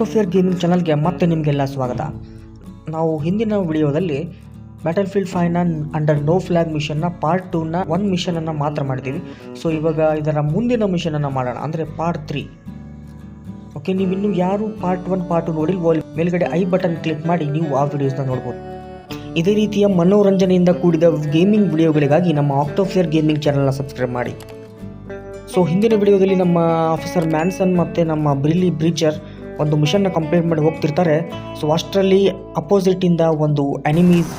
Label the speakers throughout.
Speaker 1: ಆಕ್ಟೋಫಿಯರ್ gaming ಚಾನಲ್ಗೆ ಮತ್ತೆ ನಿಮಗೆಲ್ಲ ಸ್ವಾಗತ. ನಾವು ಹಿಂದಿನ ವಿಡಿಯೋದಲ್ಲಿ ಬ್ಯಾಟಲ್ ಫೀಲ್ಡ್ ಫೈವ್ನ ಅಂಡರ್ ನೋ ಫ್ಲಾಗ್ ಮಿಷನ್ನ ಪಾರ್ಟ್ ಟೂನ ಒನ್ ಮಿಷನನ್ನು ಮಾತ್ರ ಮಾಡಿದ್ದೀವಿ. ಸೊ ಇವಾಗ ಇದರ ಮುಂದಿನ ಮಿಷನನ್ನು ಮಾಡೋಣ. ಅಂದರೆ ಪಾರ್ಟ್ ತ್ರೀ ಓಕೆ ನೀವು ಇನ್ನೂ ಯಾರು ಪಾರ್ಟ್ ಒನ್ ಪಾರ್ಟ್ ಟು ನೋಡಿಲ್ವೋ ಮೇಲ್ಗಡೆ ಐ ಬಟನ್ ಕ್ಲಿಕ್ ಮಾಡಿ ನೀವು ಆ ವಿಡಿಯೋಸ್ನ ನೋಡ್ಬೋದು. ಇದೇ ರೀತಿಯ ಮನೋರಂಜನೆಯಿಂದ ಕೂಡಿದ ಗೇಮಿಂಗ್ ವಿಡಿಯೋಗಳಿಗಾಗಿ ನಮ್ಮ ಆಕ್ಟೋಫಿಯರ್ ಗೇಮಿಂಗ್ ಚಾನಲ್ನ ಸಬ್ಸ್ಕ್ರೈಬ್ ಮಾಡಿ. ಸೊ ಹಿಂದಿನ ವಿಡಿಯೋದಲ್ಲಿ ನಮ್ಮ ಆಫೀಸರ್ ಮ್ಯಾನ್ಸನ್ ಮತ್ತು ನಮ್ಮ ಬ್ರಿಲ್ಲಿ ಬ್ರಿಜರ್ ಒಂದು ಮಿಷನ್ನ ಕಂಪ್ಲೀಟ್ ಮಾಡಿ ಹೋಗ್ತಿರ್ತಾರೆ. ಸೊ ಅಷ್ಟರಲ್ಲಿ ಅಪೋಸಿಟಿಂದ ಒಂದು ಅನಿಮೀಸ್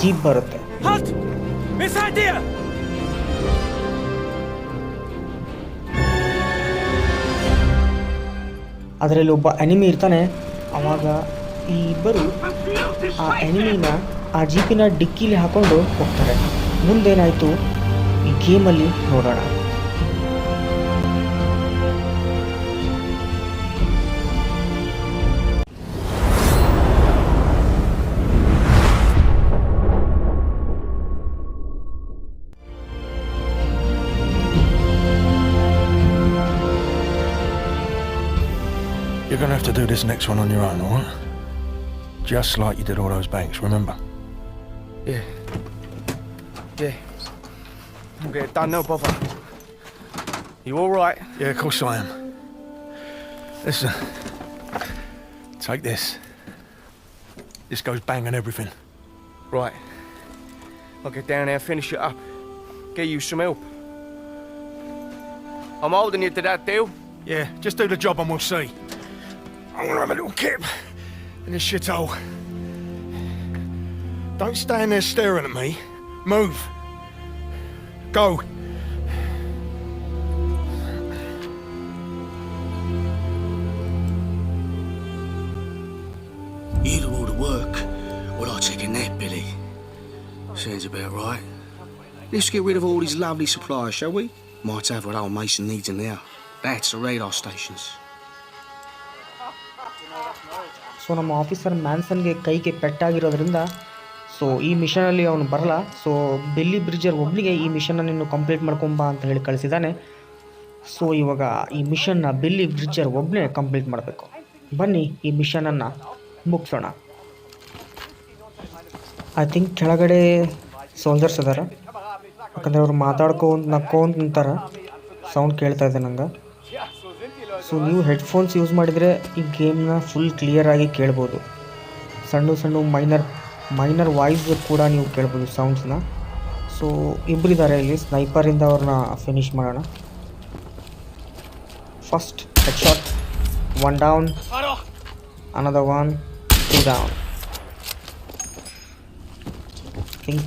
Speaker 1: ಜೀಪ್ ಬರುತ್ತೆ? ಅದರಲ್ಲಿ ಒಬ್ಬ ಅನಿಮಿ ಇರ್ತಾನೆ. ಅವಾಗ ಈ ಇಬ್ಬರು ಆ ಎನಿಮಿನ ಆ ಜೀಪಿನ ಡಿಕ್ಕಿಲಿ ಹಾಕೊಂಡು ಹೋಗ್ತಾರೆ. ಮುಂದೇನಾಯಿತು? ಈ ಗೇಮಲ್ಲಿ ನೋಡೋಣ.
Speaker 2: You're gonna have to do this next one on your own, alright? Just like you did all those banks, remember?
Speaker 3: Yeah. Yeah. We'll get it done, no bother. You alright?
Speaker 2: Yeah, of course I am. Listen. Take this. This goes bang and everything.
Speaker 3: Right. I'll get down there finish it up. Get you some help. I'm holding you to that deal.
Speaker 2: Yeah, just do the job and we'll see. I wanna have a little kip in this shithole. Don't stand there staring at me. Move. Go.
Speaker 4: You do all the work. Well, I'll take a nap, Billy. Sounds about right. Let's get rid of all these lovely supplies, shall we? Might have what old Mason needs in there. That's the radar stations.
Speaker 1: So ನಮ್ಮ officer ಮ್ಯಾನ್ಸನ್ಗೆ ಕೈಗೆ ಪೆಟ್ಟಾಗಿರೋದ್ರಿಂದ so ಈ ಮಿಷನಲ್ಲಿ ಅವನು ಬರಲ್ಲ. So belly ಬ್ರಿಡ್ಜರ್ ಒಬ್ಬನಿಗೆ ಈ ಮಿಷನ್ನ ನೀನು ಕಂಪ್ಲೀಟ್ ಮಾಡ್ಕೊಂಬ ಅಂತ ಹೇಳಿ ಕಳಿಸಿದ್ದಾನೆ ಸೊ ಇವಾಗ ಈ ಮಿಷನ್ನ ಬೆಲ್ಲಿ ಬ್ರಿಡ್ಜರ್ ಒಬ್ಬನೇ ಕಂಪ್ಲೀಟ್ ಮಾಡಬೇಕು. ಬನ್ನಿ, ಈ ಮಿಷನನ್ನು ಮುಗಿಸೋಣ. ಐ ಥಿಂಕ್ ಕೆಳಗಡೆ ಸೋಲ್ಜರ್ಸ್ ಅದಾರ ಯಾಕಂದರೆ ಅವ್ರು ನಕ್ಕೊಂತ ನಿಂತಾರ. ಸೌಂಡ್ ಕೇಳ್ತಾ ಇದೆ ನಂಗೆ. ಸೊ ನೀವು ಹೆಡ್ಫೋನ್ಸ್ ಯೂಸ್ ಮಾಡಿದರೆ ಈ ಗೇಮ್ನ ಫುಲ್ ಕ್ಲಿಯರಾಗಿ ಕೇಳ್ಬೋದು. ಸಣ್ಣ ಸಣ್ಣ ಮೈನರ್ ಮೈನರ್ ವಾಯ್ಸ್ ಕೂಡ ನೀವು ಕೇಳ್ಬೋದು ಸೌಂಡ್ಸ್ನ ಸೊ ಇಬ್ಬರಿದ್ದಾರೆ ಇಲ್ಲಿ ಸ್ನೈಪರಿಂದ ಅವ್ರನ್ನ ಫಿನಿಶ್ ಮಾಡೋಣ. First head shot one down another one two down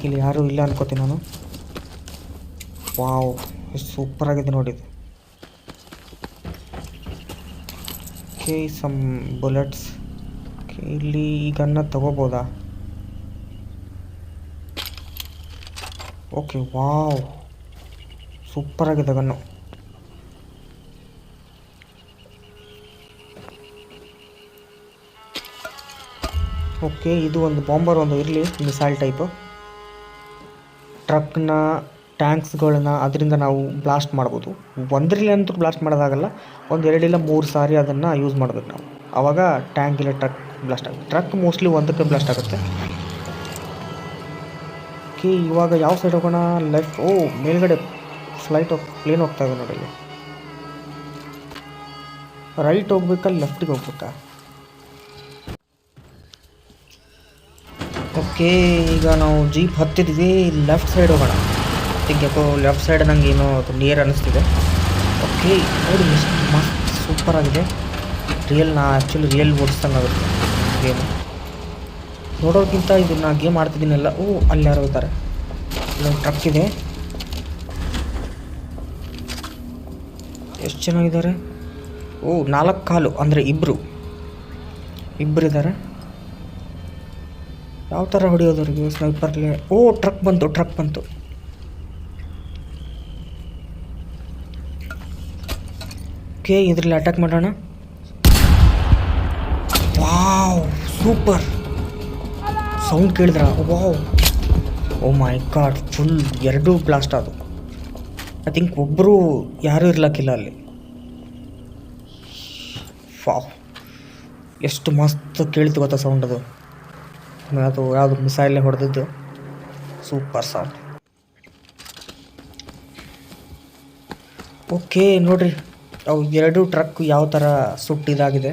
Speaker 1: ಇಲ್ಲಿ ಯಾರು ಇಲ್ಲ ಅನ್ಕೋತೀನಿ ನಾನು. ವಾವ್ ಎಷ್ಟು ಸೂಪರಾಗಿದೆ ನೋಡಿದ್ದು ಓಕೆ ಸಮ್ ಬುಲೆಟ್ಸ್ ಇಲ್ಲಿ ಈ ಗನ್ನ ತಗೋಬೋದಾ? ಓಕೆ ವಾವ್ ಸೂಪರಾಗಿದೆ ಗನ್ನು ಓಕೆ ಇದು ಒಂದು ಬಾಂಬರ್ ಒಂದು ಇರಲಿ ಮಿಸೈಲ್ ಟೈಪು ಟ್ರಕ್ನ ಟ್ಯಾಂಕ್ಸ್ಗಳನ್ನ ಅದರಿಂದ ನಾವು ಬ್ಲಾಸ್ಟ್ ಮಾಡ್ಬೋದು. ಒಂದರಲ್ಲಿ ಅಂತೂ ಬ್ಲಾಸ್ಟ್ ಮಾಡೋದಾಗಲ್ಲ, ಒಂದು ಎರಡಿಲ್ಲ ಮೂರು ಸಾರಿ ಅದನ್ನು ಯೂಸ್ ಮಾಡ್ಬೇಕು ನಾವು. ಆವಾಗ ಟ್ಯಾಂಕ್ ಇಲ್ಲ ಟ್ರಕ್ ಬ್ಲಾಸ್ಟ್ ಆಗುತ್ತೆ. ಟ್ರಕ್ ಮೋಸ್ಟ್ಲಿ ಒಂದಕ್ಕೆ ಬ್ಲಾಸ್ಟ್ ಆಗುತ್ತೆ. ಓಕೆ ಇವಾಗ ಯಾವ ಸೈಡ್ ಹೋಗೋಣ? ಲೆಫ್ಟ್ ಓ, ಮೇಲ್ಗಡೆ ಫ್ಲೈಟ್ ಹೋಗಿ ಪ್ಲೇನ್ ಹೋಗ್ತಾ ಇದೆ ನೋಡಿ ರೈಟ್ ಹೋಗ್ಬೇಕಾ ಲೆಫ್ಟಿಗೆ ಹೋಗ್ಬೇಕಾ? ಓಕೆ ಈಗ ನಾವು ಜೀಪ್ ಹತ್ತಿದ್ವಿ ಲೆಫ್ಟ್ ಸೈಡ್ ಹೋಗೋಣ. ಥಿಂಕ್ ಯಾಕೋ ಲೆಫ್ಟ್ ಸೈಡ್ ನಂಗೆ ಏನೋ ನಿಯರ್ ಅನ್ನಿಸ್ತಿದೆ ಓಕೆ ನೋಡಿ ಎಷ್ಟು ಮಸ್ತ್ ಸೂಪರ್ ಆಗಿದೆ. ರಿಯಲ್ ನಾ ಆ್ಯಕ್ಚುಲಿ ರಿಯಲ್ ಓಡಿಸ್ದಂಗೆ ಆಗುತ್ತೆ ಗೇಮು ನೋಡೋಕ್ಕಿಂತ ಇದು ನಾ ಗೇಮ್ ಆಡ್ತಿದ್ದೀನಲ್ಲ ಓ, ಅಲ್ಲಿ ಯಾರೋ ಇದ್ದಾರೆ. ಇಲ್ಲೊಂದು ಟ್ರಕ್ ಇದೆ. ಎಷ್ಟು ಚೆನ್ನಾಗಿದ್ದಾರೆ ಓ, ನಾಲ್ಕು ಕಾಲು, ಅಂದರೆ ಇಬ್ಬರು ಇಬ್ಬರಿದ್ದಾರೆ ಯಾವ ಥರ ಹೊಡೆಯೋದವ್ರಿಗೆ ಸ್ನೈಪರ್ಗೆ ಓ ಟ್ರಕ್ ಬಂತು ಟ್ರಕ್ ಬಂತು. ಓಕೆ, ಇದರಲ್ಲಿ ಅಟ್ಯಾಕ್ ಮಾಡೋಣ. Wow, super. ಸೌಂಡ್ ಕೇಳಿದ್ರ? Wow. Oh my god full ಎರಡೂ ಬ್ಲಾಸ್ಟ್ ಅದು. ಐ ಥಿಂಕ್ ಒಬ್ಬರು ಯಾರೂ ಇರ್ಲಕ್ಕಿಲ್ಲ ಅಲ್ಲಿ. ವಾವ್. ಎಷ್ಟು ಮಸ್ತ್ ಕೇಳಿತು ಗೊತ್ತಾ ಸೌಂಡ್ ಅದು. ಅದು ಯಾವುದು ಮಿಸೈಲೇ ಹೊಡೆದಿದ್ದು. ಸೂಪರ್ ಸೌಂಡ್ ಓಕೆ ನೋಡ್ರಿ. ಅವು ಎರಡು ಟ್ರಕ್ ಯಾವ ಥರ ಸುಟ್ಟಿದಾಗಿದೆ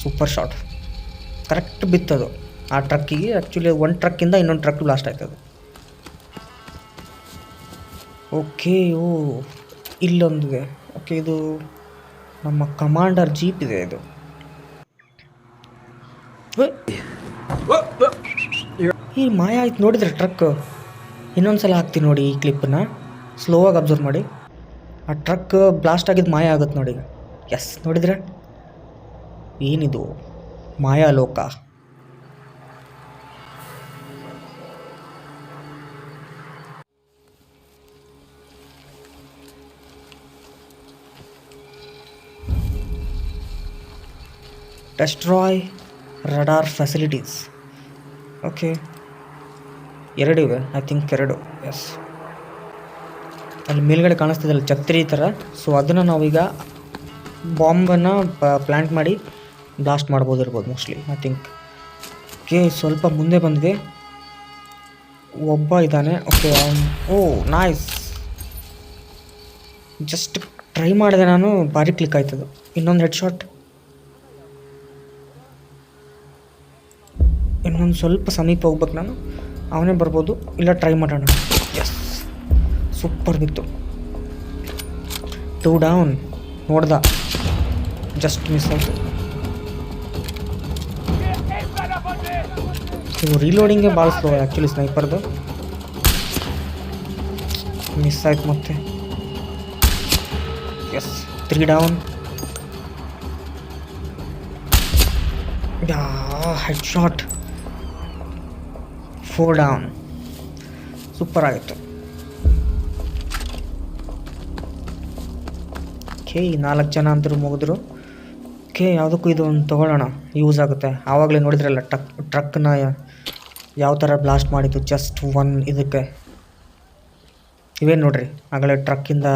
Speaker 1: ಸೂಪರ್ ಶಾಟ್ ಕರೆಕ್ಟ್ ಬಿತ್ತದು. ಆ ಟ್ರಕ್ಕಿಗೆ ಆ್ಯಕ್ಚುಲಿ ಒಂದು ಟ್ರಕ್ಕಿಂದ ಇನ್ನೊಂದು ಟ್ರಕ್ ಬ್ಲಾಸ್ಟ್ ಆಯ್ತದು. ಓಕೆ ಓ, ಇಲ್ಲೊಂದಿದೆ. ಓಕೆ ಇದು ನಮ್ಮ ಕಮಾಂಡರ್ ಜೀಪ್ ಇದೆ ಇದು. ಈ ಮಾಯ ಆಯ್ತು ನೋಡಿದ್ರೆ ಟ್ರಕ್ ಇನ್ನೊಂದು ಸಲ ಹಾಕ್ತೀನಿ ನೋಡಿ ಈ ಕ್ಲಿಪ್ಪನ್ನ ಆಗಿ ಅಬ್ಸರ್ವ್ ಮಾಡಿ. ಆ ಟ್ರಕ್ ಬ್ಲಾಸ್ಟ್ ಆಗಿದ್ದು ಮಾಯ ಆಗುತ್ತೆ ನೋಡಿ ಎಸ್ ನೋಡಿದ್ರೆ? ಏನಿದು? ಮಾಯಾ ಲೋಕ ಡೆಸ್ಟ್ರಾಯ್ ರಡಾರ್ ಫೆಸಿಲಿಟೀಸ್ ಓಕೆ ಎರಡಿವೆ ಐ ಥಿಂಕ್ ಎರಡು. ಎಸ್ ಅಲ್ಲಿ ಮೇಲ್ಗಡೆ ಕಾಣಿಸ್ತಿದಲ್ಲ ಛತ್ರಿ ಥರ. ಸೊ ಅದನ್ನು ನಾವೀಗ ಬಾಂಬನ್ನು ಪ್ಲ್ಯಾಂಟ್ ಮಾಡಿ ಬ್ಲಾಸ್ಟ್ ಮಾಡ್ಬೋದು ಇರ್ಬೋದು ಮೋಸ್ಟ್ಲಿ ಐ ಥಿಂಕ್ ಓಕೆ ಸ್ವಲ್ಪ ಮುಂದೆ ಬಂದ್ವಿ ಒಬ್ಬ ಇದ್ದಾನೆ. Okay oh nice just try ಮಾಡಿದೆ ನಾನು, ಭಾರಿ ಕ್ಲಿಕ್ ಆಯ್ತದು ಇನ್ನೊಂದು ಹೆಡ್ ಶಾಟ್ ಇನ್ನೊಂದು ಸ್ವಲ್ಪ ಸಮೀಪ ಹೋಗ್ಬೇಕು ನಾನು. ಅವನೇ ಬರ್ಬೋದು. ಇಲ್ಲ ಟ್ರೈ ಮಾಡೋಣ. ಸೂಪರ್ ಬಿತ್ತು ಟೂ ಡೌನ್ ನೋಡ್ದ. ಜಸ್ಟ್ ಮಿಸ್ ಆಯಿತು
Speaker 5: Hilfe davon will!
Speaker 1: ಇದು ರೀಲೋಡಿಂಗೇ ಭಾಳ ಸ್ಲೋ ಆ್ಯಕ್ಚುಲಿ ಸ್ನೈಪರ್ದು ಮಿಸ್ ಆಯ್ತು ಮತ್ತೆ. Yes three down ya head shot four down super ಆಗಿತ್ತು ಓಕೆ ನಾಲ್ಕು ಜನ ಅಂತರೂ ಮುಗಿದ್ರು. ಓಕೆ ಯಾವುದಕ್ಕೂ ಇದು ಒಂದು ತೊಗೊಳ್ಳೋಣ ಯೂಸ್ ಆಗುತ್ತೆ. ಆವಾಗಲೇ ನೋಡಿದ್ರಲ್ಲ ಟ್ರಕ್ ಟ್ರಕ್ನ ಯಾವ ಥರ ಬ್ಲಾಸ್ಟ್ ಮಾಡಿದ್ದು ಜಸ್ಟ್ ಒನ್ ಇದಕ್ಕೆ. ಇವೇನು ನೋಡ್ರಿ ಆಗಲೇ ಟ್ರಕ್ಕಿಂದ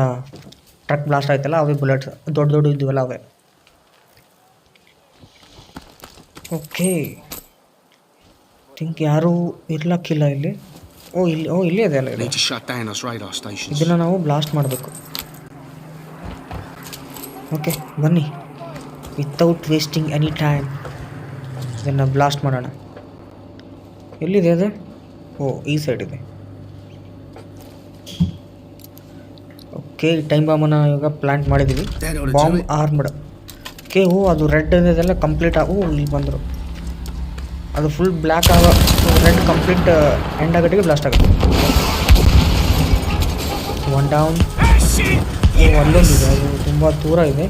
Speaker 1: ಟ್ರಕ್ ಬ್ಲಾಸ್ಟ್ ಆಯ್ತಲ್ಲ ಅವೇ ಬುಲೆಟ್ಸ್ ದೊಡ್ಡ ದೊಡ್ಡ ಇದ್ದೀವಲ್ಲ ಅವೇ. ಓಕೆ. ಥಿಂಕ್ ಯಾರೂ ಇರ್ಲಕ್ಕಿಲ್ಲ ಇಲ್ಲಿ. ಓ ಇಲ್ಲಿ ಓ ಇಲ್ಲೇ ಇದೆ ಅಲ್ಲ ಇದನ್ನು ನಾವು ಬ್ಲಾಸ್ಟ್ ಮಾಡಬೇಕು. ಓಕೆ ಬನ್ನಿ. ವಿತೌಟ್ ವೇಸ್ಟಿಂಗ್ ಎನಿ ಟೈಮ್ ಇದನ್ನು ಬ್ಲಾಸ್ಟ್ ಮಾಡೋಣ. ಎಲ್ಲಿದೆ ಅದು? ಓ ಈ ಸೈಡ್ ಇದೆ. ಓಕೆ ಟೈಮ್ ಬಾಂಬನ್ನು ಇವಾಗ ಪ್ಲಾಂಟ್ ಮಾಡಿದ್ದೀವಿ ಬಾಂಬ್ ಆರ್ಮ್ಡ್ ಓಕೆ ಓ ಅದು ರೆಡ್ ಇದೆಲ್ಲ ಕಂಪ್ಲೀಟ್ ಆಗೋ ಇಲ್ಲಿ ಬಂದರು. ಅದು ಫುಲ್ ಬ್ಲ್ಯಾಕ್ ಆಗೋ ರೆಡ್ ಕಂಪ್ಲೀಟ್ ಎಂಡ್ ಆಗಟ್ಟಿಗೆ ಬ್ಲಾಸ್ಟ್ ಆಗುತ್ತೆ. ಒನ್ ಡೌನ್ ಅಲ್ಲೊಂದಿದೆ ಅದು ತುಂಬ ದೂರ ಇದೆ.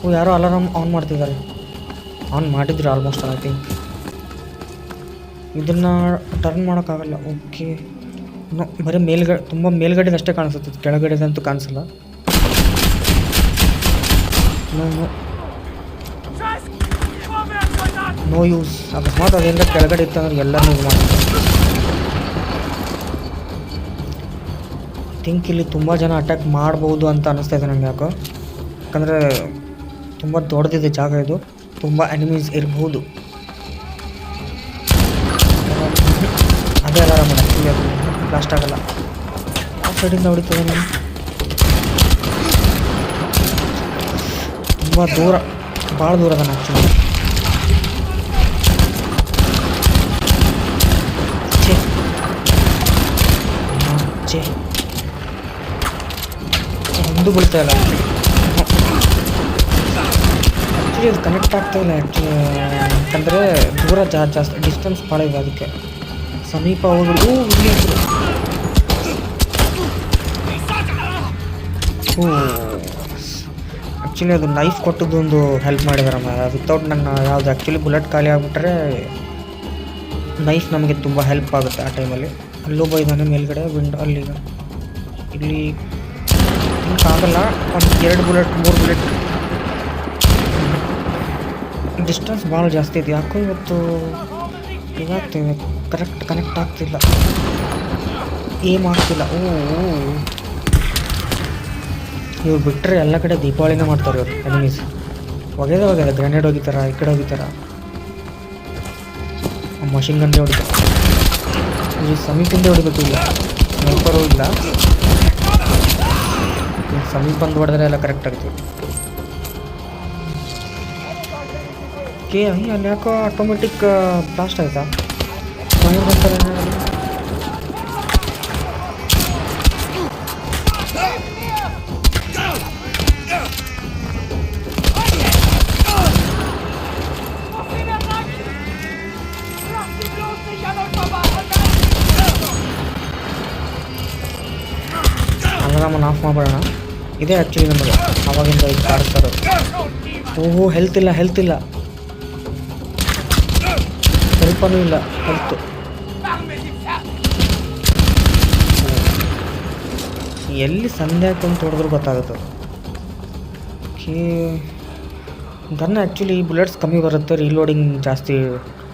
Speaker 1: ಓ ಯಾರೋ ಅಲಾರಾಮ್ ಆನ್ ಮಾಡ್ತಿದ್ದಾರೆ. ಆನ್ ಮಾಡಿದ್ರು ಆಲ್ಮೋಸ್ಟ್ ಐ ಥಿಂಕ್ ಇದನ್ನು ಟರ್ನ್ ಮಾಡೋಕ್ಕಾಗಲ್ಲ. ಓಕೆ ಬರೀ ಮೇಲ್ಗಡೆ ತುಂಬ ಮೇಲ್ಗಡೆದು ಅಷ್ಟೇ ಕಾಣಿಸುತ್ತೆ. ಕೆಳಗಡೆದಂತೂ ಕಾಣಿಸಲ್ಲ. ನೋ ಯೂಸ್ ಅಕಸ್ಮಾತ್ ಅದರಿಂದ ಕೆಳಗಡೆ ಇತ್ತು ಅಂದ್ರೆ ಎಲ್ಲರೂ ಇದು ಮಾಡ್ತಾರೆ ಥಿಂಕ್ ಇಲ್ಲಿ ತುಂಬ ಜನ ಅಟ್ಯಾಕ್ ಮಾಡ್ಬೋದು ಅಂತ ಅನ್ನಿಸ್ತಾ ಇದೆ ನನಗೆ ಯಾಕೋ. ಯಾಕಂದರೆ ತುಂಬ ದೊಡ್ಡದಿದೆ ಜಾಗ ಇದು. ತುಂಬ ಎನಿಮೀಸ್ ಇರ್ಬೋದು. ಅದೇ ಆ್ಯಕ್ಚುಲಿ ಅದು ಬ್ಲಾಸ್ಟ್ ಆಗಲ್ಲ. ಆ ಸೈಡಿಂದ ಹೊಡಿತದೆ ನಾನು. ತುಂಬ ದೂರ ಭಾಳ ದೂರ ಅದನ್ನು ಆ್ಯಕ್ಚುಲಿ ಚೇ ಛೇ. ಒಂದು ಬೀಳ್ತಾ ಇಲ್ಲ. ಆ್ಯಕ್ಚುಲಿ ಅದು ಕನೆಕ್ಟ್ ಆಗ್ತಾ ಇಲ್ಲ ಆ್ಯಕ್ಚುಲಿ ಯಾಕಂದರೆ ದೂರ ಜಾ, ಜಾಸ್ತಿ ಡಿಸ್ಟೆನ್ಸ್ ಭಾಳ ಇದೆ ಅದಕ್ಕೆ. ಸಮೀಪ ಹೋದ್ರು, ಇಲ್ಲಿ ಇದ್ರು. ಹ್ಞೂ ಆ್ಯಕ್ಚುಲಿ ಅದು ನೈಫ್ ಕೊಟ್ಟದ್ದೊಂದು ಹೆಲ್ಪ್ ಮಾಡಿದಾರಮ್ಮ ವಿತೌಟ್ ನನ್ನ ಯಾವುದು ಆ್ಯಕ್ಚುಲಿ ಬುಲೆಟ್ ಖಾಲಿ ಆಗಿಬಿಟ್ರೆ ನೈಫ್ ನಮಗೆ ತುಂಬ ಹೆಲ್ಪ್ ಆಗುತ್ತೆ ಆ ಟೈಮಲ್ಲಿ ಅಲ್ಲೊಬ್ಬ ಇದ್ದಾನೆ ಮೇಲ್ಗಡೆ ವಿಂಡೋ ಅಲ್ಲಿ. ಇಲ್ಲಿ ಆಗಲ್ಲ ಒಂದು ಎರಡು ಬುಲೆಟ್, ಮೂರು ಬುಲೆಟ್. ಡಿಸ್ಟೆನ್ಸ್ ಭಾಳ ಜಾಸ್ತಿ ಇದೆ. ಯಾಕೋ ಇವತ್ತು ಇದಾಗ್ತಿದೆ ಕರೆಕ್ಟ್ ಕನೆಕ್ಟ್ ಆಗ್ತಿಲ್ಲ. ಏಮ್ ಆಗ್ತಿಲ್ಲ. ಓ ಇವ್ರು ಬಿಟ್ಟರೆ ಎಲ್ಲ ಕಡೆ ದೀಪಾವಳಿನೇ ಮಾಡ್ತಾರೆ ಇವರು ಎನಿಮೀಸ್ ಒಗೆದ ಒಗೆದ ಗ್ರೆನೇಡ್ ಹೋಗಿತಾರ ಈ ಕಡೆ ಹೋಗಿತಾರ ಮಷಿನ್ ಗನ್ನೇ ಹೊಡಿತಾರೆ. ಸಮೀಪದಿಂದ ಹೊಡಿಬೇಕು ಇಲ್ಲ ಇಲ್ಲಿ. ಸಮೀಪ ಬಂದು ಹೊಡೆದ್ರೆ ಎಲ್ಲ ಕರೆಕ್ಟ್ ಆಗುತ್ತೆ. ಕೆ ಅಲ್ಲಿ ಯಾಕೋ ಆಟೋಮೆಟಿಕ್ ಬ್ಲಾಸ್ಟ್ ಆಯ್ತಾ? ಫೈರ್ ಬರ್ತಾರೆ ಇದೇ ಆ್ಯಕ್ಚುಲಿ ನಮಗೆ. ಅವಾಗಿಂದ ಇದು ಕಾಡಿಸ್ತಾ ಇರೋದು. ಓಹೋ ಹೆಲ್ತ್ ಇಲ್ಲ ಹೆಲ್ತ್ ಇಲ್ಲ. ಸ್ವಲ್ಪನೂ ಇಲ್ಲ ಹೆಲ್ತ್! ಎಲ್ಲಿ ಸಂಧ್ಯಾ ಅಂತ ಹೊಡೆದ್ರು ಗೊತ್ತಾಗುತ್ತೆ ಓಕೆ. ಗನ್ ಆ್ಯಕ್ಚುಲಿ ಬುಲೆಟ್ಸ್ ಕಮ್ಮಿ ಬರುತ್ತೆ ರೀಲೋಡಿಂಗ್ ಜಾಸ್ತಿ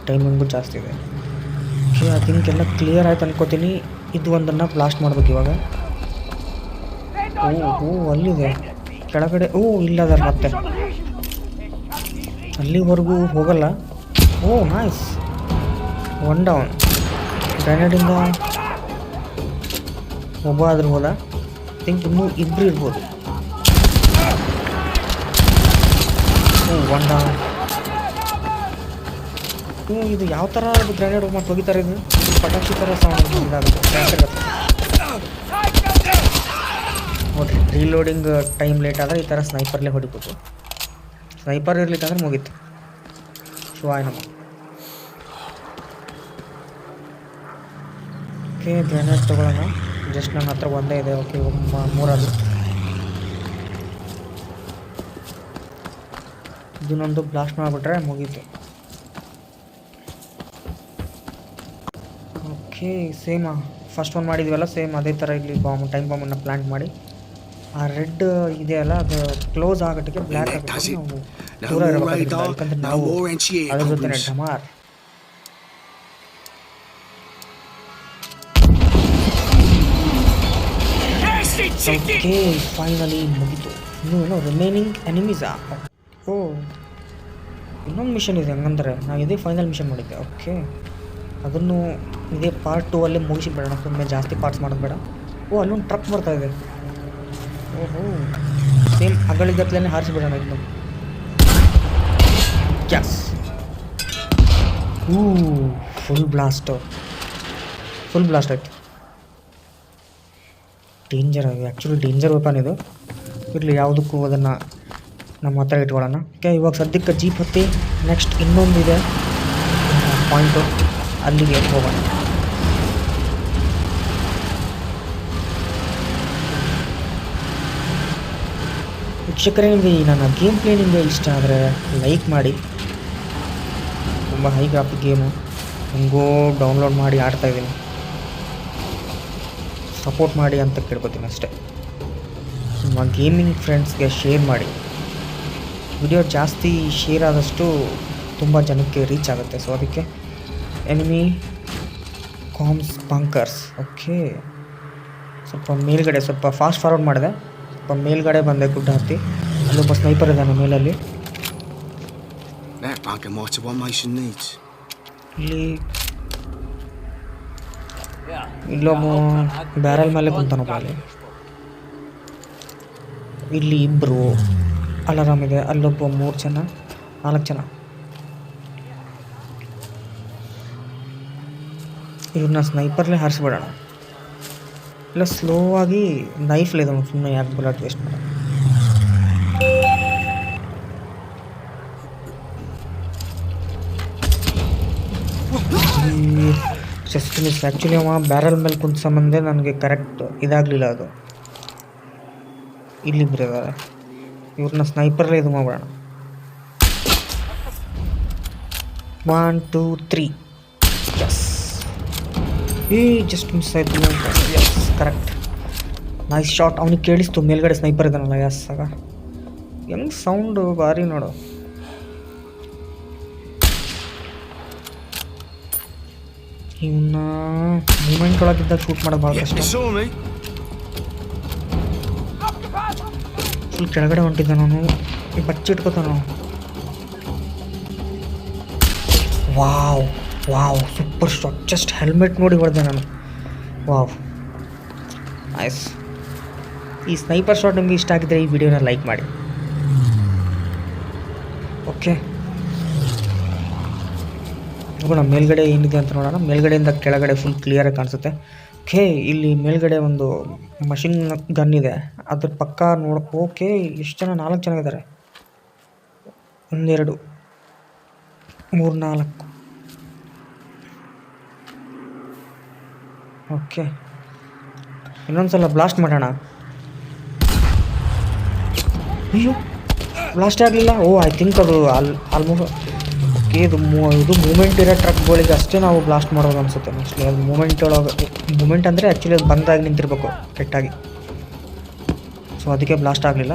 Speaker 1: ಟೈಮಿಂಗು ಜಾಸ್ತಿ ಇದೆ. ಓಕೆ ಐ ಥಿಂಕ್ ಎಲ್ಲ ಕ್ಲಿಯರ್ ಆಯ್ತು ಅನ್ಕೋತೀನಿ. ಇದು ಒಂದನ್ನು ಬ್ಲಾಸ್ಟ್ ಮಾಡ್ಬೇಕು ಇವಾಗ. ಓ ಓ, ಅಲ್ಲಿದೆ. ಕೆಳಗಡೆ, ಓ ಇಲ್ಲ ಅದಾರ ಮತ್ತೆ. ಅಲ್ಲಿವರೆಗೂ ಹೋಗಲ್ಲ. ಓ ನೈಸ್ ಒನ್ ಡೌನ್ ಗ್ರ್ಯಾನೇಡಿಂದ ಒಬ್ಬ ಆದರೂ ಹೋದ. ಥಿಂಕ್ ಇನ್ನೂ ಇಬ್ಬರು ಇರ್ಬೋದು. ಓ ಒನ್ ಡೌನ್ ಇದು ಯಾವ ಥರ ಗ್ರ್ಯಾನೇಡ್ ಗ್ರೆನೇಡ್ ಮತ್ತು ಹೋಗಿತಾರೆ ಇದು? ಇದು ಪಟಾಕಿ ಥರ ಸೌಂಡ್ ಇದಾಗುತ್ತೆ. ನೋಡ್ರಿ ರೀಲೋಡಿಂಗ್ ಟೈಮ್ ಲೇಟ್ ಆದರೆ ಈ ಥರ ಸ್ನೈಪರ್ಲೇ ಹೊಡಿಬೋದು. ಸ್ನೈಪರ್ ಇರ್ಲಿಕ್ಕಂದ್ರೆ ಮುಗೀತು. ಶಿವಾಯ ನಮ್ಮ ಓಕೆ ಗ್ರೆನೇಡ್ ತೊಗೊಳ್ಳೋಣ. ಜಸ್ಟ್ ನನ್ನ ಹತ್ರ ಒಂದೇ ಇದೆ ಓಕೆ ಮೂರದು. ಇದನ್ನೊಂದು ಬ್ಲಾಸ್ಟ್ ಮಾಡಿಬಿಟ್ರೆ ಮುಗೀತು. ಓಕೆ ಸೇಮ್ ಫಸ್ಟ್ ಒನ್ ಮಾಡಿದ್ವಲ್ಲ ಸೇಮ್ ಅದೇ ಥರ ಇಲ್ಲಿ ಬಾಂಬ್ ಟೈಮ್ ಬಾಂಬನ್ನು ಪ್ಲ್ಯಾಂಟ್ ಮಾಡಿ. ಆ ರೆಡ್ ಇದೆಯಲ್ಲ ಅದು ಕ್ಲೋಸ್ ಆಗೋಟ್ಟಿಗೆ ಬ್ಲ್ಯಾಕ್. ನಾವು ದೂರ
Speaker 4: more
Speaker 1: ಇರಬೇಕಾಗಿಲ್ಲ
Speaker 4: radar,
Speaker 1: ಯಾಕಂದ್ರೆ
Speaker 4: no
Speaker 1: ನಾವು ಅದ್ರ ಜೊತೆ ಡಮಾರ್ ಓಕೆ ಫೈನಲಿ ಮುಗಿತು. ಇನ್ನು ಏನು ರಿಮೈನಿಂಗ್ ಎನಿಮೀಸಾ ಓ ಇನ್ನೊಂದು ಮಿಷನ್ ಇದೆ ಹಂಗಂದ್ರೆ ನಾವು ಇದೇ ಫೈನಲ್ ಮಿಷನ್ ಮಾಡಿದ್ದೆ. ಓಕೆ ಅದನ್ನು ಇದೇ ಪಾರ್ಟ್ ಟೂ ಅಲ್ಲೇ ಮುಗಿಸಿ ಬಿಡೋಣ. ಸುಮ್ಮನೆ ಜಾಸ್ತಿ ಪಾರ್ಟ್ಸ್ ಮಾಡೋದು ಬೇಡ. ಓ ಅಲ್ಲೊಂದು ಟ್ರಕ್ ಬರ್ತಾ ಇದೆ. ಓಹೋ. ಸೇಮ್ ಅಗಳಿಗತ್ಲೇ ಹಾರಿಸಿಬಿಡೋಣ ಇನ್ನು. ಕ್ಯಾಸ್ ಹೂ ಫುಲ್ ಬ್ಲಾಸ್ಟು ಫುಲ್ ಬ್ಲಾಸ್ಟ್ ಆಯ್ತು ಡೇಂಜರ್ ಆ್ಯಕ್ಚುಲಿ ಡೇಂಜರ್ ವೆಪನ್ ಇದು. ಇರಲಿ, ಯಾವುದಕ್ಕೂ ಅದನ್ನು ನಮ್ಮ ಹತ್ರ ಇಟ್ಕೊಳ್ಳೋಣ. ಓಕೆ ಇವಾಗ ಸದ್ಯಕ್ಕೆ ಜೀಪ್ ಹತ್ತಿ ನೆಕ್ಸ್ಟ್ ಇನ್ನೊಂದಿದೆ. ಪಾಯಿಂಟು ಅಲ್ಲಿಗೆ ಹೋಗೋಣ. ವೀಕ್ಷಕರೇ ನಿಮಗೆ ನನ್ನ ಗೇಮ್ ಪ್ಲೇ ನಿಮಗೆ ಇಷ್ಟ ಆದರೆ ಲೈಕ್ ಮಾಡಿ. ತುಂಬ ಹೈ ಗ್ರಾಫಿಕ್ ಗೇಮು ಹೆಂಗೋ ಡೌನ್ಲೋಡ್ ಮಾಡಿ ಆಡ್ತಾ ಇದ್ದೀನಿ. ಸಪೋರ್ಟ್ ಮಾಡಿ ಅಂತ ಕೇಳ್ಕೊತೀನಿ ಅಷ್ಟೇ. ನಿಮ್ಮ ಗೇಮಿಂಗ್ ಫ್ರೆಂಡ್ಸ್ಗೆ ಶೇರ್ ಮಾಡಿ. ವಿಡಿಯೋ ಜಾಸ್ತಿ ಶೇರ್ ಆದಷ್ಟು ತುಂಬ ಜನಕ್ಕೆ ರೀಚ್ ಆಗುತ್ತೆ. ಸೊ ಅದಕ್ಕೆ ಎನಿಮಿ ಕಾಮ್ಸ್ ಬಂಕರ್ಸ್ ಓಕೆ ಸ್ವಲ್ಪ ಮೇಲ್ಗಡೆ ಸ್ವಲ್ಪ ಫಾಸ್ಟ್ ಫಾರ್ವರ್ಡ್ ಮಾಡಿದೆ. ಸ್ವಲ್ಪ ಮೇಲ್ಗಡೆ ಬಂದೆ ಗುಡ್ಡ ಹತ್ತಿ. ಅಲ್ಲೊಬ್ಬ ಸ್ನೈಪರ್ ಇದ್ದಾನೆ ಮೇಲಲ್ಲಿ.
Speaker 4: That bunker might have what Mason needs.
Speaker 1: ಇಲ್ಲಿ ಇಲ್ಲೊಬ್ಬ ಬ್ಯಾರಲ್ ಮೇಲೆ ಕುಂತಾನಪ್ಪ ಅಲ್ಲಿ. ಇಲ್ಲಿ ಇಬ್ಬರು ಅಲಾರಾಮ್ ಇದೆ. ಅಲ್ಲೊಬ್ಬ ಮೂರು ಜನ ನಾಲ್ಕು ಜನ. ಇವ್ರನ್ನ ಸ್ನೈಪರ್ಲೇ ಹಾರಿಸ್ಬಿಡೋಣ. ಇಲ್ಲ ಸ್ಲೋ ಆಗಿ ನೈಫ್ ಲೇದ ಸುಮ್ಮನೆ ಯಾಕೆ ಬುಲೆಟ್ ವೇಸ್ಟ್ ಮಾಡ. ಚೆಸ್ಟ್ ಮಿಸ್ ಆ್ಯಕ್ಚುಲಿ ಅವ ಬ್ಯಾರಲ್ ಮೇಲೆ ಕುಂತ ಸಂಬಂಧ ನನಗೆ ಕರೆಕ್ಟ್ ಇದಾಗಲಿಲ್ಲ ಅದು. ಇಲ್ಲಿ ಇವ್ರನ್ನ ಸ್ನೈಪರ್ಲೇ ಇದು ಮಾಡೋಣ ಒನ್ ಟೂ ತ್ರೀ ಎಸ್ ಏ ಜಸ್ಟ್ ಮಿಸ್ ಆಯ್ತು ಎಸ್ ಕರೆಕ್ಟ್ ನೈಸ್ ಶಾಟ್ ಅವ್ನಿಗೆ ಕೇಳಿಸ್ತು ಮೇಲ್ಗಡೆ ಸ್ನೈಪರ್ ಇದ್ದಾನಲ್ಲ ಎಸ್ ಆಗ. ಹೆಂಗೆ ಸೌಂಡು ಭಾರಿ ನೋಡು. ಇವನ್ನ ಮೂಮೆಂಟ್ ಒಳಗಿದ್ದಾಗ ಶೂಟ್ ಮಾಡೋದು ಭಾಳ ಕಷ್ಟ? ಫುಲ್ ಕೆಳಗಡೆ ಹೊಂಟಿದ್ದ ನಾನು. ಈ ಬಚ್ಚಿಟ್ಕೋತ ನಾವು wow wow super stock just helmet ನೋಡಿ ಹೊಡೆದೆ ನಾನು. ವಾವ್. ನೈಸ್ ಈ ಸ್ನೈಪರ್ ಶಾಟ್ ನಿಮಗೆ ಇಷ್ಟ ಆಗಿದ್ರೆ ಈ ವಿಡಿಯೋನ ಲೈಕ್ ಮಾಡಿ. ಓಕೆ ನೋಡೋಣ, ಮೇಲ್ಗಡೆ ಏನಿದೆ ಅಂತ ನೋಡೋಣ. ಮೇಲ್ಗಡೆಯಿಂದ ಕೆಳಗಡೆ ಫುಲ್ ಕ್ಲಿಯರಾಗಿ ಕಾಣಿಸುತ್ತೆ. ಓಕೆ ಇಲ್ಲಿ ಮೇಲ್ಗಡೆ ಒಂದು ಮಷಿನ್ ಗನ್ ಇದೆ. ಅದ್ರ ಪಕ್ಕ ನೋಡ ಓಕೆ ಎಷ್ಟು ಜನ? ನಾಲ್ಕು ಜನ ಇದ್ದಾರೆ ಒಂದೆರಡು, ಮೂರು ನಾಲ್ಕು. ಓಕೆ. ಇನ್ನೊಂದ್ಸಲ ಬ್ಲಾಸ್ಟ್ ಮಾಡೋಣ. ಅಯ್ಯೋ ಬ್ಲಾಸ್ಟ್ ಆಗಲಿಲ್ಲ? ಓ ಐ ಥಿಂಕ್ ಅದು ಆಲ್ ಆಲ್ಮೋಸ್ಟ್ ಓಕೆ ಇದು ಮೂ, ಇದು ಮೂಮೆಂಟ್ ಇರೋ ಟ್ರಕ್ಗಳಿಗೆ ಅಷ್ಟೇ ನಾವು ಬ್ಲಾಸ್ಟ್ ಮಾಡೋದು ಅನಿಸುತ್ತೆ. ಮೋಸ್ಟ್ಲಿ ಅದು ಮೂಮೆಂಟ್ ಒಳಗೆ ಮೂಮೆಂಟ್ ಅಂದರೆ ಆ್ಯಕ್ಚುಲಿ ಅದು ಬಂದಾಗಿ ನಿಂತಿರ್ಬೇಕು ಕೆಟ್ಟಾಗಿ ಸೊ ಅದಕ್ಕೆ ಬ್ಲಾಸ್ಟ್ ಆಗಲಿಲ್ಲ.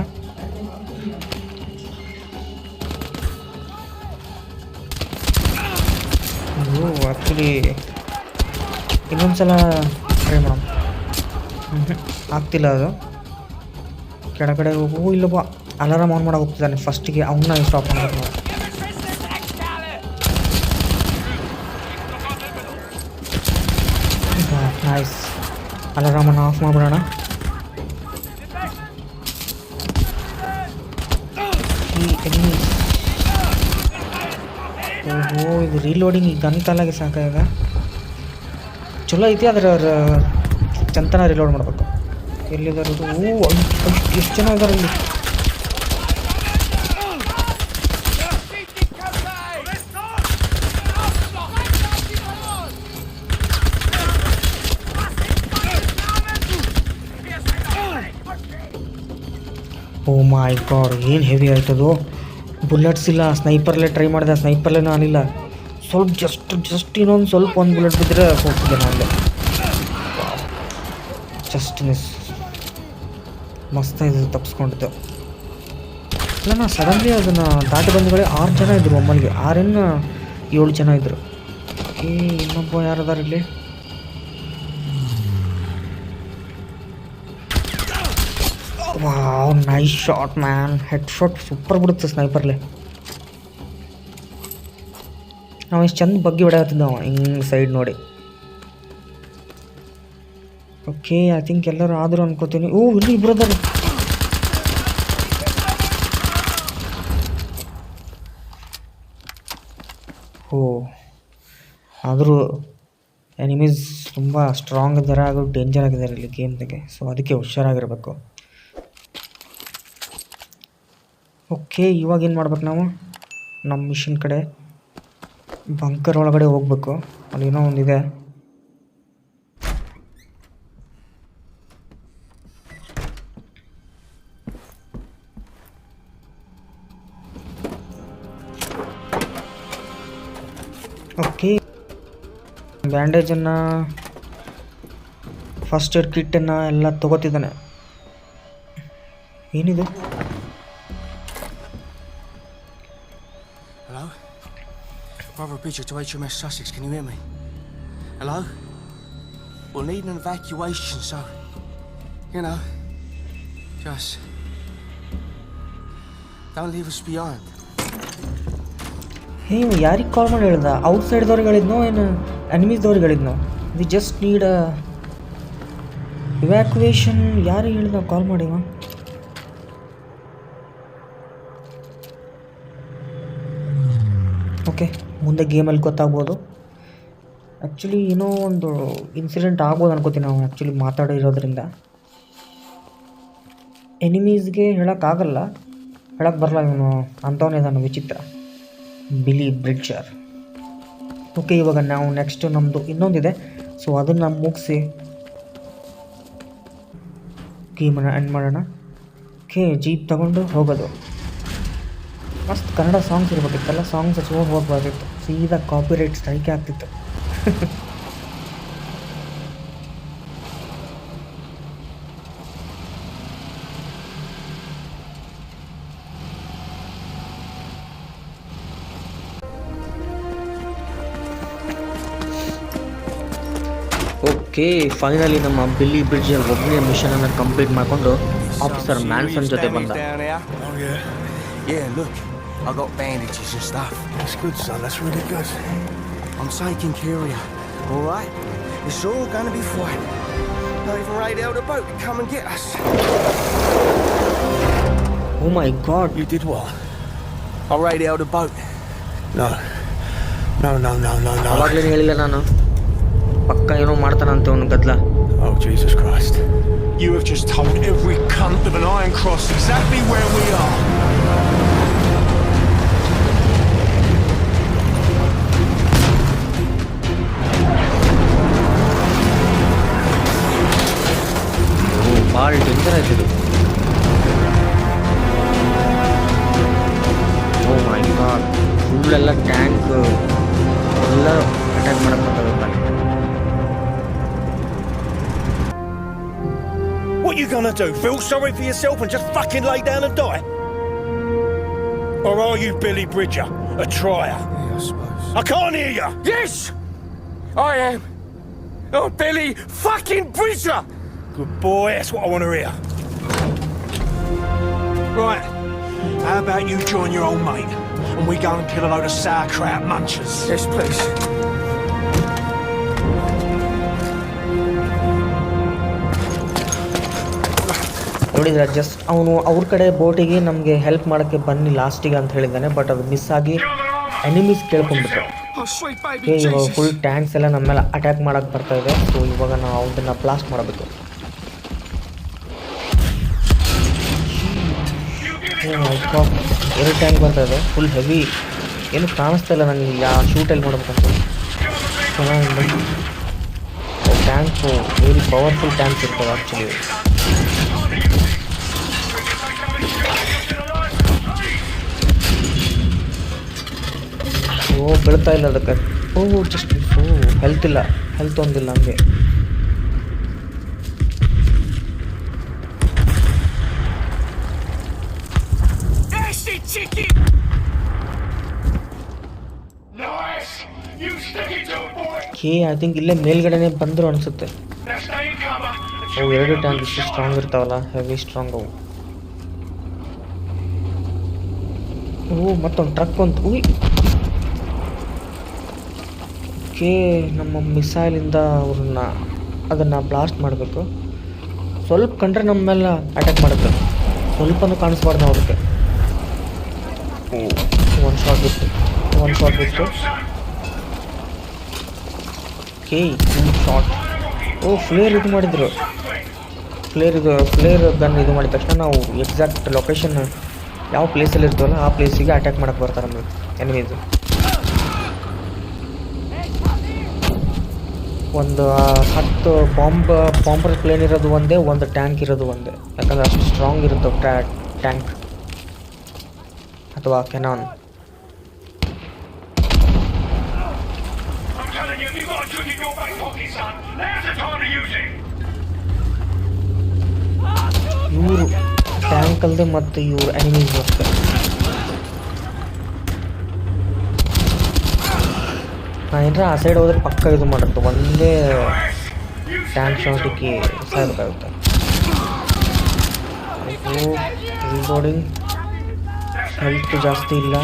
Speaker 1: ಇದು ಆ್ಯಕ್ಚುಲಿ ಇನ್ನೊಂದ್ಸಲ ಟ್ರೈ ಮಾಡೋಣ. ಹ್ಞೂ ಆಗ್ತಿಲ್ಲ ಅದು. ಕೆಳಗಡೆ ಹೋಗು, ಇಲ್ಲೊಬ್ಬ ಅಲಾರಾಮ್ ಆನ್ ಮಾಡೋಕೆ ಹೋಗ್ತಿದ್ದಾನೆ. ಫಸ್ಟಿಗೆ ಅವನ್ನ ಸ್ಟಾಪ್ ಮಾಡಬೇಕು ನೈಸ್ ಅಲಾರಾಮನ್ನು ಆಫ್ ಮಾಡಿಬಿಡೋಣ. ಓಹೋ, ಇದು ರೀಲೋಡಿಂಗ್ ಈ ಗನ್ ಕಾಲಾಗಿ ಸಾಕಾಗ. ಚಲೋ ಐತಿ ಅದ್ರ ಚಂತನ ರಿಲೋಡ್ ಮಾಡಬೇಕು. ಎಲ್ಲಿದ್ದಾರೆ ಎಷ್ಟು ಜನ ಇದ್ದಾರೆ ಇಲ್ಲಿ? ಓ ಮೈ ಗಾಡ್, ಏನು ಹೆವಿ ಆಯ್ತದು? ಬುಲೆಟ್ಸ್ ಇಲ್ಲ ಸ್ನೈಪರ್ಲೆ ಟ್ರೈ ಮಾಡಿದೆ ಸ್ನೈಪರ್ಲೆ ಆಗಲಿಲ್ಲ ಸ್ವಲ್ಪ ಜಸ್ಟ್ ಜಸ್ಟ್ ಇನ್ನೊಂದು ಸ್ವಲ್ಪ ಒಂದು ಬುಲೆಟ್ ಬಿದ್ದರೆ ಹೋಗ್ತಿದ್ದೆ ನಾನು ಜಸ್ಟ್ ಮಿಸ್ ಮಸ್ತ್ ಇದು ತಪ್ಪಿಸ್ಕೊಂಡಿದ್ದು ಇಲ್ಲ ನಾನು ಸಡನ್ಲಿ ಅದನ್ನು ದಾಟಿ ಬಂದಗಳೇ ಆರು ಜನ ಇದ್ದರು ಒಮ್ಮಲಿಗೆ ಆರೇನು ಏಳು ಜನ ಇದ್ದರು ಏ, ಇನ್ನೊಬ್ಬ ಯಾರದಾರ ಇಲ್ಲಿ? Wow nice shot man head shot super ಬಿಡುತ್ತೆ ಸ್ನೈಪರ್ಲೆ ನಾವು ಇಷ್ಟು ಚಂದ ಬಗ್ಗೆ ಹೊಡೆಯತ್ತಿದ್ದ ಹಿಂಗೆ ಸೈಡ್ ನೋಡಿ. ಓಕೆ ಐ ಥಿಂಕ್ ಎಲ್ಲರೂ ಆದರೂ ಅನ್ಕೋತೀನಿ. ಓ, ಇಲ್ಲಿ ಅದಾರ ಓ, ಆದರೂ ಎನಿಮೀಸ್ ತುಂಬ ಸ್ಟ್ರಾಂಗ್ ಇದ್ದಾರೆ ಹಾಗೂ ಡೇಂಜರ್ ಆಗಿದ್ದಾರೆ ಇಲ್ಲಿ ಗೇಮ್ದಾಗೆ ಸೊ ಅದಕ್ಕೆ ಹುಷಾರಾಗಿರ್ಬೇಕು. ಓಕೆ ಇವಾಗ ಏನು ಮಾಡ್ಬೇಕು ನಾವು? ನಮ್ಮ ಮಿಷಿನ್ ಕಡೆ ಬಂಕರ್ ಒಳಗಡೆ ಹೋಗ್ಬೇಕು. ಅಲ್ಲಿ ಏನೋ ಒಂದಿದೆ ಓಕೆ ಬ್ಯಾಂಡೇಜನ್ನು ಫಸ್ಟ್ ಏಡ್ ಕಿಟ್ಟನ್ನು ಎಲ್ಲ ತೊಗೋತಿದ್ದಾನೆ. ಏನಿದು?
Speaker 4: Bridger to HMS Sussex, can you hear me? Hello? We'll need an evacuation, so, you know, just don't leave us behind.
Speaker 1: ಹೇ ಯಾರಿಗೆ ಕಾಲ್ ಮಾಡಿ ಹೇಳ್ದ ಔಟ್ ಸೈಡ್ದವ್ರಿಗೆ ಹೇಳಿದ್ನೋ ಏನು ಎನಿಮೀಸ್ದವ್ರಿಗೆ ಹೇಳಿದ್ನೋ ವಿ ಜಸ್ಟ್ ನೀಡ್ ಇವ್ಯಾಕ್ಯುವೇಷನ್ ಯಾರಿಗೆ ಹೇಳಿದ ಕಾಲ್ ಮಾಡಿವ ಓಕೆ ಮುಂದೆ ಗೇಮಲ್ಲಿ ಗೊತ್ತಾಗ್ಬೋದು. ಆ್ಯಕ್ಚುಲಿ ಏನೋ ಒಂದು ಇನ್ಸಿಡೆಂಟ್ ಆಗ್ಬೋದು ಅನ್ಕೋತೀನಿ ನಾವು ಆ್ಯಕ್ಚುಲಿ ಮಾತಾಡಿರೋದ್ರಿಂದ. ಎನಿಮೀಸ್ಗೆ ಹೇಳೋಕ್ಕಾಗಲ್ಲ ಹೇಳಕ್ಕೆ ಬರಲ್ಲ ಇವನು ಅಂತವನೇ ಇದಾನು ವಿಚಿತ್ರ. ಬಿಲಿ ಬ್ರಿಡ್ಜರ್ ಓಕೆ ಇವಾಗ ನಾವು ನೆಕ್ಸ್ಟ್ ನಮ್ಮದು ಇನ್ನೊಂದಿದೆ. ಸೊ ಅದನ್ನು ಮುಗಿಸಿ. ಗೇಮನ್ನು ಎಂಡ್ ಮಾಡೋಣ. ಓಕೆ ಜೀಪ್ ತಗೊಂಡು ಹೋಗೋದು. ಮಸ್ತ್ ಕನ್ನಡ ಸಾಂಗ್ಸ್ ಇರ್ಬೇಕಿತ್ತಲ್ಲ ಸಾಂಗ್ಸ್ ಹಚ್ಕೊಂಡು ಹೋಗ್ಬಾರ್ದಿತ್ತು ಸೀದಾ ಕಾಪಿ ರೈಟ್ ಸ್ಟ್ರೈಕ್ ಆಗ್ತಿತ್ತು. ಓಕೆ ಫೈನಲಿ ನಮ್ಮ ಬಿಲ್ಲಿ ಬ್ರಿಡ್ಜ್ ಒಬ್ಬನೇ ಮಿಷನನ್ನು ಕಂಪ್ಲೀಟ್ ಮಾಡಿಕೊಂಡು ಆಫೀಸರ್ ಮ್ಯಾನ್ಸನ್ ಜೊತೆ ಬಂದ.
Speaker 3: down here.
Speaker 2: Oh, yeah.
Speaker 3: Yeah, look, I got bandages and stuff.
Speaker 2: That's good, son. That's really good.
Speaker 3: I'm taking care of you. All right? It's all gonna be fine. Not even radioed a boat to come and get us.
Speaker 1: Oh my god
Speaker 2: You did what?
Speaker 3: I radioed a boat.
Speaker 2: No. No, no, no, no, no.
Speaker 1: ಅವಾಗಲೇ ಹೇಳಿಲ್ಲ ನಾನು ಪಕ್ಕ ಏನೋ ಮಾಡ್ತಾನಂತೆ ಅವನು ಗದ್ಲ
Speaker 2: Oh, Jesus Christ.
Speaker 6: You have just told every cunt of an Iron Cross exactly where we are. What you gonna do? Feel sorry for yourself and just fucking lay down and die? Or are you Billy Bridger, a trier?
Speaker 3: Yeah, I suppose.
Speaker 6: I can't hear you.
Speaker 3: Yes! I am. Oh, Billy fucking Bridger!
Speaker 6: Good boy, that's what I want to hear. Right, how about you join your old mate and we go and kill a load of sauerkraut munchers?
Speaker 3: Yes, please.
Speaker 1: ನೋಡಿದ್ರೆ just ಅವನು ಅವ್ರ ಕಡೆ ಬೋಟಿಗೆ ನಮಗೆ help ಮಾಡೋಕ್ಕೆ ಬನ್ನಿ ಲಾಸ್ಟಿಗೆ ಅಂತ ಹೇಳಿದ್ದಾನೆ ಬಟ್ ಅದು ಮಿಸ್ ಆಗಿ ಎನಿಮೀಸ್ ಕೇಳ್ಕೊಂಡ್ಬಿಟ್ರು. ಇವಾಗ ಫುಲ್ ಟ್ಯಾಂಕ್ಸ್ ಎಲ್ಲ ನಮ್ಮ ಮೇಲೆ ಅಟ್ಯಾಕ್ ಮಾಡಕ್ಕೆ ಬರ್ತಾ ಇದೆ ಸೊ ಇವಾಗ ನಾವು ಅದನ್ನು ಬ್ಲಾಸ್ಟ್ ಮಾಡಬೇಕು. ಎರಡು ಟ್ಯಾಂಕ್ ಬರ್ತಾ ಇದೆ ಫುಲ್ ಹೆವಿ ಏನು ಕಾಣಿಸ್ತಾ ಇಲ್ಲ ನನಗೆ ಯಾವ ಶೂಟಲ್ಲಿ ನೋಡ್ಬೇಕಂತ. ಚೆನ್ನಾಗಿ ಟ್ಯಾಂಕು ವೆರಿ ಪವರ್ಫುಲ್ ಟ್ಯಾಂಕ್ಸ್ ಇರ್ತವೆ ಆ್ಯಕ್ಚುಲಿ ಓ ಬೀಳ್ತಾ ಇಲ್ಲ ಅದಕ್ಕೆ ಓ ಜಸ್ಟ್ ಓ ಹೆಲ್ತ್ ಇಲ್ಲ ಹೆಲ್ತ್ ಒಂದಿಲ್ಲ ಹಂಗೆ
Speaker 5: Nasty chicken!
Speaker 6: Nice! You stick it to it, boy!
Speaker 1: ಕೆ ಐ ಥಿಂಕ್ ಇಲ್ಲೇ ಮೇಲ್ಗಡೆನೆ ಬಂದರು ಅನಿಸುತ್ತೆ
Speaker 6: Now stay in cover.
Speaker 1: ಅವು ಎರಡು ಟ್ಯಾಂಕ್ ಇಷ್ಟು ಸ್ಟ್ರಾಂಗ್ ಇರ್ತಾವಲ್ಲ ಹೆವಿ ಸ್ಟ್ರಾಂಗ್ ಅವು ಓ ಮತ್ತೊಂದು ಟ್ರಕ್ ಅಂತ ಉಯ್ ಓಕೆ ನಮ್ಮ ಮಿಸೈಲಿಂದ ಅವ್ರನ್ನ ಅದನ್ನು ಬ್ಲಾಸ್ಟ್ ಮಾಡಬೇಕು. ಸ್ವಲ್ಪ ಕಂಡ್ರೆ ನಮ್ಮ ಮೇಲೆ ಅಟ್ಯಾಕ್ ಮಾಡುತ್ತೆ. ಸ್ವಲ್ಪನೂ ಕಾಣಿಸ್ಬಾರ್ದು ಅದಕ್ಕೆ ಒಂದು ಶಾಟ್ ಬಿತ್ತು ಒಂದು ಶಾಟ್ ಬಿತ್ತು ಓಕೆ ಒಂದು ಶಾಟ್ ಓ ಫ್ಲೇರ್ ಇದು ಮಾಡಿದ್ರು. ಫ್ಲೇರ್ ಇದು ಫ್ಲೇರ್ ಗನ್ ಇದು ಮಾಡಿದ ತಕ್ಷಣ ನಾವು ಎಕ್ಸಾಕ್ಟ್ ಲೊಕೇಶನ್ ಯಾವ ಪ್ಲೇಸಲ್ಲಿ ಇರ್ತೀವಲ್ಲ ಆ ಪ್ಲೇಸಿಗೆ ಅಟ್ಯಾಕ್ ಮಾಡೋಕ್ಕೆ ಬರ್ತಾರೆ ನಮಗೆ ಎನಿಮೀಸು ಒಂದು ಆ, ಹತ್ತು ಬಾಂಬ್ ಬಾಂಬರ್ ಪ್ಲೇನ್ ಇರೋದು ಒಂದೇ ಒಂದು ಟ್ಯಾಂಕ್ ಇರೋದು ಒಂದೇ. ಯಾಕಂದ್ರೆ ಅಷ್ಟು ಸ್ಟ್ರಾಂಗ್ ಇರುತ್ತೆ ಟ್ಯಾಂಕ್ ಅಥವಾ cannon
Speaker 6: I'm telling you, you've got a trick in your back pocket, son. Now's the time to use it.
Speaker 1: ಇವರು ಟ್ಯಾಂಕ್ ಅಲ್ಲದೆ ಮತ್ತು ಇವರು ಎನಿಮೀಸ್ ಅಷ್ಟೇ ನಾ ಏನಾರ ಆ ಸೈಡ್ ಹೋದ್ರೆ ಪಕ್ಕ ಇದು ಮಾಡುತ್ತೆ ಒಂದೇ ಟ್ಯಾಂಕ್ ಶಾಟಿಗೆ ಸಾಯ್ಬೇಕಾಗುತ್ತೆ. ರೀಬೋರ್ಡಿಂಗ್ ಹೆಲ್ತ್ ಜಾಸ್ತಿ ಇಲ್ಲ.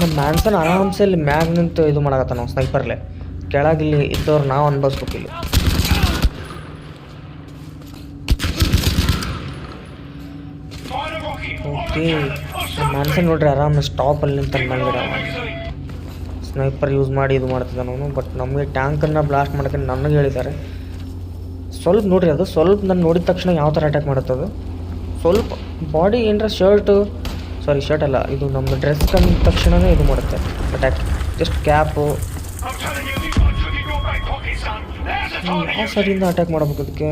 Speaker 1: ನಮ್ಮ ಮ್ಯಾನ್ಸನ್ ಆರಾಮ್ಸೆ ಇಲ್ಲಿ ಮ್ಯಾಗ್ ನಿಂತು ಇದು ಮಾಡಕತ್ತ ನಾವು ಸ್ನೈಪರ್ಲೆ ಕೆಳಗಿಲ್ಲಿ ಇದ್ದವ್ರು ನಾವು ಅನ್ಭವಿಸ್ಬೇಕಿಲ್ಲ ಓಕೆ ಮನ್ಸನ್ ನೋಡ್ರಿ ಆರಾಮ ಸ್ಟಾಪಲ್ಲಿ ನಿಂತ ಸ್ನೈಪರ್ ಯೂಸ್ ಮಾಡಿ ಇದು ಮಾಡ್ತಿದ್ದ ನಾನು ಬಟ್ ನಮಗೆ ಟ್ಯಾಂಕನ್ನು ಬ್ಲಾಸ್ಟ್ ಮಾಡೋಕ್ಕೆ ನನಗೆ ಹೇಳಿದ್ದಾರೆ ಸ್ವಲ್ಪ ನೋಡ್ರಿ ಅದು, ಸ್ವಲ್ಪ ನಾನು ನೋಡಿದ ತಕ್ಷಣ ಯಾವ ಥರ ಅಟ್ಯಾಕ್ ಮಾಡುತ್ತೆ ಅದು. ಸ್ವಲ್ಪ ಬಾಡಿ ಏನರ ಶರ್ಟು ಸಾರಿ ಶರ್ಟ್ ಅಲ್ಲ, ಇದು ನಮ್ಮ ಡ್ರೆಸ್ ಕಂಡ ತಕ್ಷಣವೇ ಇದು ಮಾಡುತ್ತೆ ಅಟ್ಯಾಕ್ ಜಸ್ಟ್ ಕ್ಯಾಪು
Speaker 6: it.
Speaker 1: ಸೈಡಿಂದ ಅಟ್ಯಾಕ್ ಮಾಡಬೇಕು ಅದಕ್ಕೆ.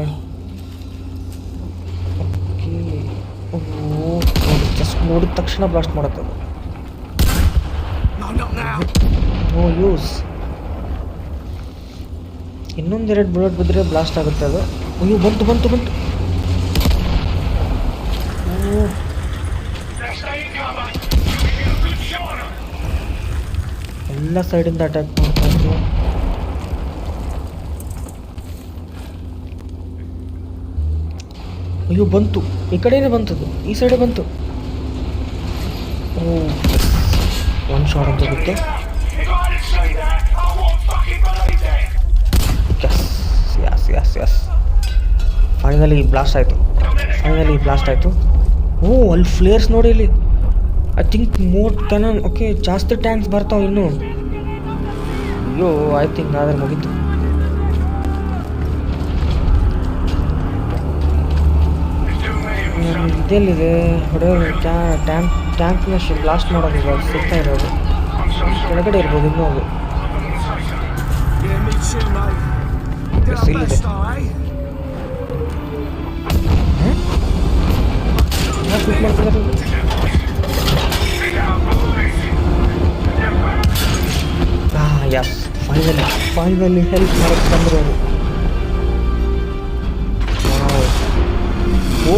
Speaker 1: ಜಸ್ಟ್ ನೋಡಿದ ತಕ್ಷಣ ಬ್ಲಾಸ್ಟ್ ಮಾಡುತ್ತೆ. ನೋ ಯೂಸ್ ಇನ್ನೊಂದೆರಡು ಬುಲೆಟ್ ಬಿದ್ದರೆ ಬ್ಲಾಸ್ಟ್ ಆಗುತ್ತೆ ಅದು. ಅಯ್ಯೋ, ಬಂತು ಬಂತು ಬಂತು. ಎಲ್ಲ ಸೈಡಿಂದ ಅಟ್ಯಾಕ್ ಮಾಡ್ತಾ ಇದ್ರು ಅಯ್ಯೋ, ಬಂತು. ಈ ಕಡೆನೇ ಬಂತು ಈ ಸೈಡೇ ಬಂತು. ಓ ಒಂದು ಶಾಟ್ ಅಂತ ಬಿಟ್ಟು. ಎಸ್ ಎಸ್ ಫೈನಲಿ ಬ್ಲಾಸ್ಟ್ ಆಯಿತು. ಫೈನಲಿ ಬ್ಲಾಸ್ಟ್ ಆಯಿತು. ಓ, ಅಲ್ಲಿ ಫ್ಲೇರ್ಸ್ ನೋಡಿ ಇಲ್ಲಿ. ಐ ಥಿಂಕ್ ಮೋರ್ ತನ ಓಕೆ ಜಾಸ್ತಿ ಟ್ಯಾಂಕ್ಸ್ ಬರ್ತಾವೆ ಇನ್ನು. ಅಯ್ಯೋ ಐ ಥಿಂಕ್ ಆದರೆ ಮುಗೀತು. ಇದೆಲ್ಲಿದೆ ಹೊಡೆಯೋದು ಟ್ಯಾಂಕ್ ಟ್ಯಾಂಕ್ನ ಬ್ಲಾಸ್ಟ್ ಮಾಡೋದು ಸಿಗ್ತಾ ಇರೋದು ಕೆಳಗಡೆ ಇರ್ಬೋದು ಇನ್ನೂ ಅದು
Speaker 3: Yeah, me too, mate.
Speaker 1: Yes,
Speaker 3: Bit of
Speaker 1: he
Speaker 3: a
Speaker 1: did.
Speaker 3: star, eh?
Speaker 1: ಯಾಕೆ ಶೂಟ್ ಮಾಡ್ತಿದ್ದಾರೆ ಹಾಂ ಯಸ್ ಫೈನಲಿ ಫೈನಲಿ ಹೆಲ್ಪ್ ಮಾಡಕ್ಕೆ ಬಂದರು ಅವರು ಓ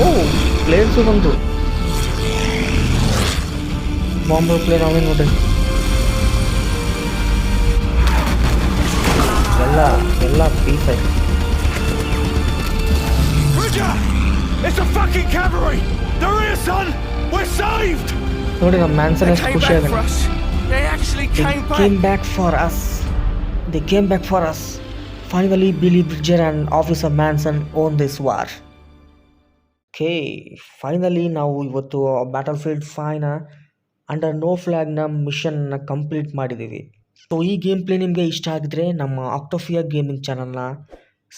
Speaker 1: ಪ್ಲೇನ್ಸು ಬಂತು ಬಾಂಬೆ ಪ್ಲೇನ್ ಅವೇ ನೋಡ್ರಿ ಎಲ್ಲ ಎಲ್ಲ ಪೀಸ್ ಆಯ್ತು
Speaker 6: Bridger! It's the fucking cavalry! They're here, son! We're saved!
Speaker 1: ನೋಡಿ ನಮ್ಮ ಮ್ಯಾನ್ಸನ್
Speaker 3: They
Speaker 1: ಎಷ್ಟು
Speaker 3: came
Speaker 1: ಖುಷಿ
Speaker 3: back for
Speaker 1: ಆಗೋಣ
Speaker 3: us. They actually
Speaker 1: They
Speaker 3: came back.
Speaker 1: came back for us. They came back for us. Finally, Billy Bridger and Officer Manson own this war. Okay, finally ನಾವು ಇವತ್ತು battlefield five under no ಫ್ಲ್ಯಾಗ್ನ ಮಿಷನ್ನ complete ಮಾಡಿದ್ದೀವಿ. So ಈ game play ನಿಮಗೆ ಇಷ್ಟ ಆಗಿದ್ರೆ ನಮ್ಮ ಆಕ್ಟೋಫಿಯಾ ಗೇಮಿಂಗ್ ಚಾನಲ್ನ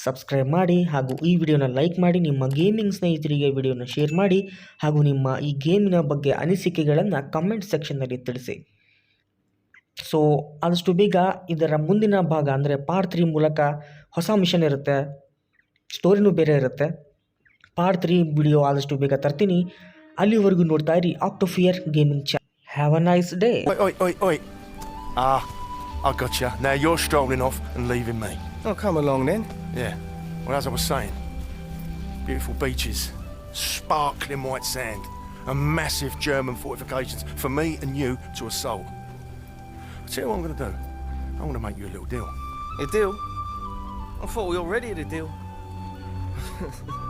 Speaker 1: ಸಬ್ಸ್ಕ್ರೈಬ್ ಮಾಡಿ ಹಾಗೂ ಈ ವಿಡಿಯೋನ ಲೈಕ್ ಮಾಡಿ, ನಿಮ್ಮ ಗೇಮಿಂಗ್ ಸ್ನೇಹಿತರಿಗೆ ವಿಡಿಯೋನ ಶೇರ್ ಮಾಡಿ ಹಾಗೂ ನಿಮ್ಮ ಈ ಗೇಮಿನ ಬಗ್ಗೆ ಅನಿಸಿಕೆಗಳನ್ನು ಕಮೆಂಟ್ ಸೆಕ್ಷನ್ನಲ್ಲಿ ತಿಳಿಸಿ. ಸೊ ಆದಷ್ಟು ಬೇಗ ಇದರ ಮುಂದಿನ ಭಾಗ ಅಂದರೆ ಪಾರ್ಟ್ ತ್ರೀ ಮೂಲಕ ಹೊಸ ಮಿಷನ್ ಇರುತ್ತೆ ಸ್ಟೋರಿನೂ ಬೇರೆ ಇರುತ್ತೆ. ಪಾರ್ಟ್ ತ್ರೀ ವಿಡಿಯೋ ಆದಷ್ಟು ಬೇಗ ತರ್ತೀನಿ ಅಲ್ಲಿವರೆಗೂ ನೋಡ್ತಾ ಇರಿ ಆಕ್ಟೋಫಿಯರ್ ಗೇಮಿಂಗ್ ಚಾ have a nice day
Speaker 2: Oi, oi, oi, oi. Ah, I got you. Now you're strolling off and leaving me.
Speaker 3: Oh, come along then.
Speaker 2: Yeah. Well, as I was saying, beautiful beaches, sparkling white sand, and massive German fortifications for me and you to assault. I'll tell you what I'm going to do. I'm going to make you a little deal.
Speaker 3: A deal? I thought we already had a deal.